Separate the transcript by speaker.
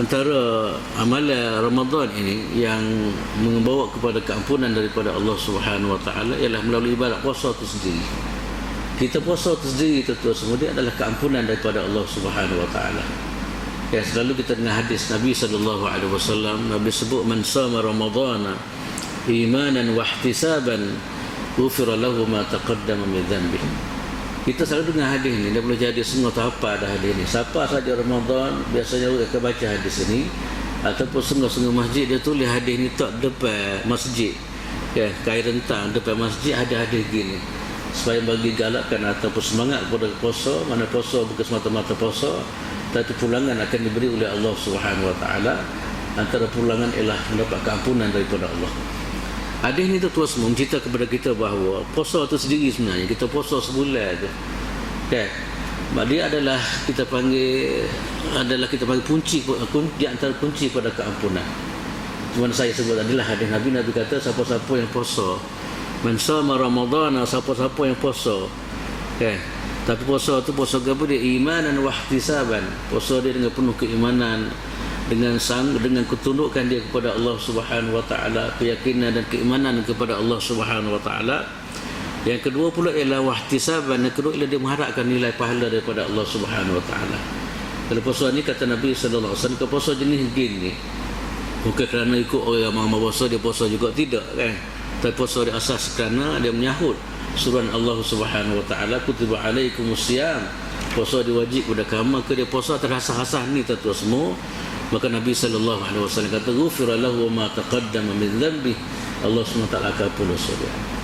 Speaker 1: antara amalan Ramadan ini yang membawa kepada keampunan daripada Allah Subhanahu Wa Taala ialah melalui ibadat puasa itu sendiri. Kita puasa itu sendiri itu semua adalah keampunan daripada Allah Subhanahu Wa Taala. Ya selalu kita dengar hadis Nabi sallallahu alaihi wasallam Nabi sebut man sama Ramadhan imanan wa ihtisaban ghufira lahu ma taqaddama min dhanbihi kita selalu dengar hadis ni dia boleh jadi semua tak apa ada hadis ni. Siapa saja Ramadan biasanya akan baca hadis ni ataupun sungguh-sungguh masjid dia tulis hadis ni tak depan masjid. Ya kain rentang depan masjid ada hadis gini. Supaya bagi galakkan ataupun semangat kepada puasa mana puasa bukan semata-mata puasa tapi pulangan akan diberi oleh Allah Subhanahu wa taala. Antara pulangan ialah mendapat keampunan daripada Allah Hadis ni tu semua mencerita kepada kita bahawa puasa tu sendiri sebenarnya kita puasa sebulan tu. Kan? Okay. Dia adalah kita panggil adalah kita panggil kunci di antara kunci pada keampunan. Cuma saya sebut adalah hadis Nabi Nabi kata siapa-siapa yang puasa man sama Ramadan siapa-siapa yang puasa. Kan? Okay. Tapi puasa tu puasa apa dia iman dan wahtisaban. Puasa dia dengan penuh keimanan, dengan sang dengan ketundukan dia kepada Allah Subhanahu wa taala keyakinan dan keimanan kepada Allah Subhanahu wa taala. Yang kedua pula ialah wahtisaban yang kedua ialah dia mengharapkan nilai pahala daripada Allah Subhanahu wa taala. Kalau puasa ni kata Nabi sallallahu alaihi wasallam puasa jenis gini bukan kerana ikut orang yang mahu puasa dia puasa juga tidak kan? Tapi puasa dia asas kerana dia menyahut suruhan Allah Subhanahu wa taala kutiba alaikumus siyam. Puasa diwajib kepada kamu ke dia puasa terasa-hasa ni tuan semua maka Nabi sallallahu alaihi wasallam kata ghufira lahu ma taqaddama min dhanbi. Allah SWT akan dosa dia